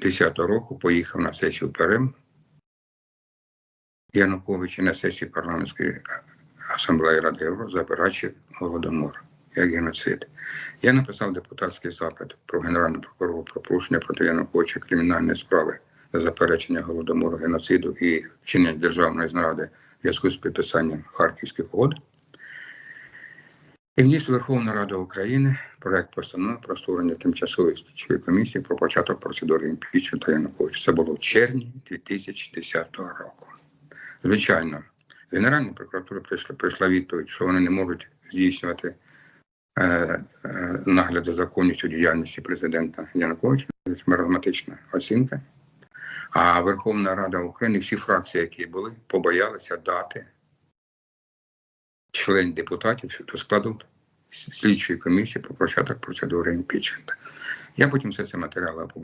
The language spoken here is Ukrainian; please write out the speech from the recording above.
2010 року поїхав на сесію ПРМ Януковича на сесії парламентської асамблеї Ради Європи за операцію Голодомор як геноцид. Я написав депутатський запит про Генерального прокурора про порушення проти Януковича кримінальної справи за заперечення голодомору, геноциду і вчинення державної зради в зв'язку з підписанням Харківських угод. І вніс у Верховну України проект постанови про створення тимчасової слідчої комісії про початок процедури імпічменту Януковича. Це було в червні 2010 року. Звичайно, з Генеральної прокуратури прийшла, прийшла відповідь, що вони не можуть здійснювати е, е, нагляд за законністю діяльності президента Януковича, це маразматична оцінка. А Верховна Рада України, всі фракції, які були, побоялися дати член депутатів до складу слідчої комісії про початок процедури імпічменту. Я потім все це матеріали опублікував.